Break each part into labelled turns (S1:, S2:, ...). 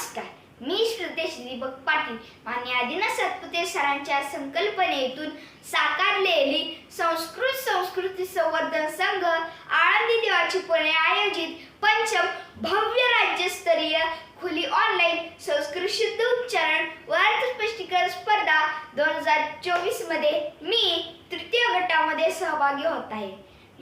S1: नमस्कार. मी श्रुतेश दीपक पाटील. आणि आदिना सतपुते सरांच्या संकल्पनेतून साकारलेली संस्कृत संस्कृती संवर्धन संघ आळंदी देवाची पुणे आयोजित पंचम भव्य राज्यस्तरीय खुली ऑनलाईन संस्कृत शुद्ध उच्चारण व अर्थस्पष्टीकरण स्पर्धा दोन हजार चोवीसमध्ये मी तृतीय गटामध्ये सहभागी होत आहे.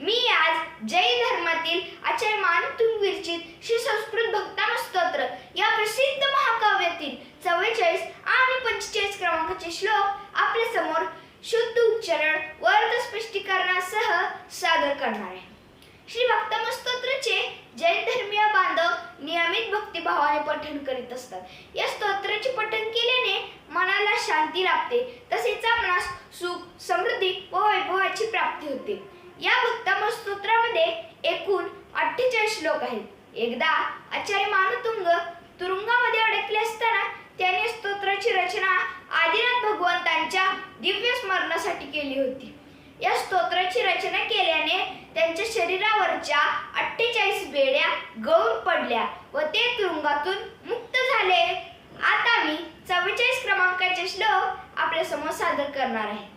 S1: मी आज जैन धर्मातील आचार्य मानतुंग विरचित श्री संस्कृत भक्तान स्तोत्र. या प्रसिद्ध महाकाव्यातील चव्वेचाळीस आणि पंचेचाळीस क्रमांकाचे श्लोक आपल्यासमोर शुद्ध उच्चारण व अर्थस्पष्टीकरणासह सादर करणार आहे. श्री भक्तम स्तोत्रचे जैन धर्मीय बांधव नियमित भक्तिभावाने पठण करीत असतात. या स्तोत्राचे पठण केल्याने मनाला शांती लाभते. तसेच आपणास सुख समृद्धी व वैभवाची प्राप्ती होते. या भक्तम स्तोत्रामध्ये एकूण अठ्ठेचाळीस श्लोक आहेत. एकदा आचार्य मानतुंग तुरुंगामध्ये अडकले असताना त्याने स्तोत्राची रचना आदिनाथ भगवंतांच्या दिव्य स्मरणासाठी केली होती. या स्तोत्राची रचना केल्याने त्यांच्या शरीरावरच्या अठ्ठेचाळीस बेड्या गळून पडल्या व ते तुरुंगातून मुक्त झाले. आता मी चव्वेचाळीस क्रमांकाचे श्लोक आपल्यासमोर सादर करणार आहे.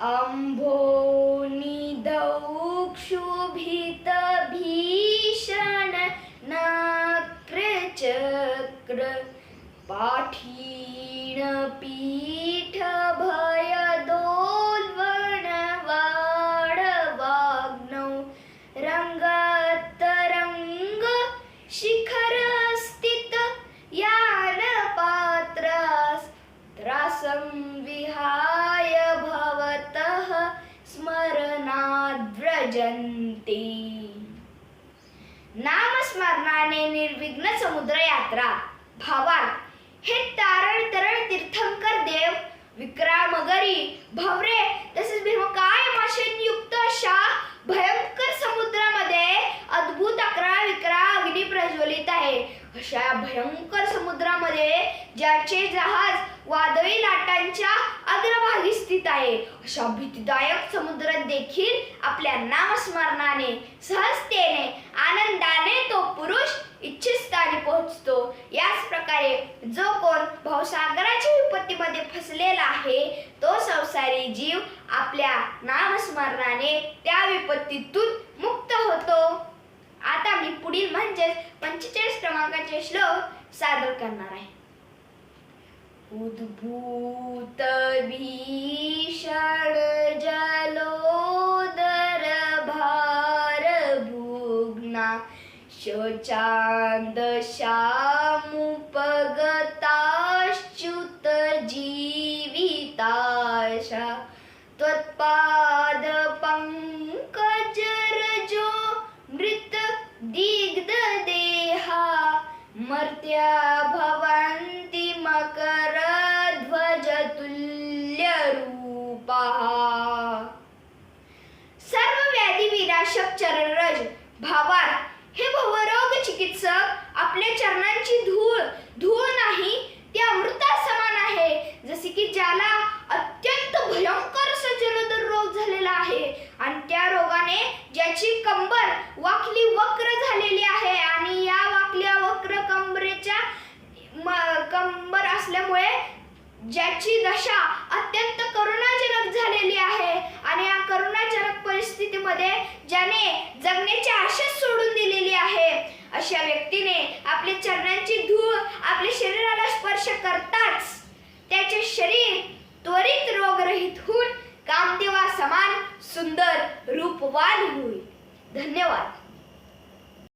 S1: अंभोनिदौक्षुभित भीषण नक्रचक्र पाठीण स्मरणाद्व्रजन्ते नामस्मरणाने निर्विघ्न समुद्र यात्रा भावार्थ हे तारण तरण तीर्थंकर देव विक्रामगरी भवरे तसेच भीमकाय माशांनी युक्त अशा भयंकर समुद्रामध्ये अद्भुत अकरा विक्रा अग्नी प्रज्वलित आहे. अशा भयंकर समुद्रामध्ये ज्याचे जहाज वादळी लाटांच्या अग्रभागी स्थित आहे. अशा भीतीदायक समुद्रात देखील आपल्या नामस्मरणाने सहजतेने आनंदाने तो पुरुष इच्छित स्थानी पोहोचतो. याच प्रकारे जो कोण भावसागराच्या विपत्तीमध्ये फसलेला आहे तो संसारी जीव आपल्या नामस्मरणाने त्या विपत्तीतून मुक्त होतो. आता मी पुढील म्हणजेच पंचेचाळीस क्रमांकाचे श्लोक सादर करणार आहे. उद्भूत भीषण जलोदर भार भुग्ना शोचांद शामुपगताश्च्युत जीविताशा त्वत्पाद पङ्कजरजो मृत दिग्ध देहा मर्त्या भवन्ति मकर विनाशक चरणरज भावार्थ हे भवरोग चिकित्सक आपल्या चरणांची धूळ धूळ नाही ते अमृता समान आहे. जसे की ज्याला अत्यंत भयंकर असा रोग झालेला आहे. आणि त्या रोगाने ज्याची कंबर वाकली वक्र झालेली आहे आणि या वाकल्या वक्र कंबरेच्या कंबर असल्यामुळे ज्याची दशा अत्यंत करुणाजनक झालेली आहे. आणि या करुणा परिस्थितीमध्ये ज्याने जगण्याची आशाच सोडून दिलेली आहे अशा व्यक्तीने आपले चरणांची धूळ आपल्या शरीराला स्पर्श करताच त्याचे शरीर त्वरित रोगरहित होऊन कामदेवा समान सुंदर रूपवान होईल. धन्यवाद.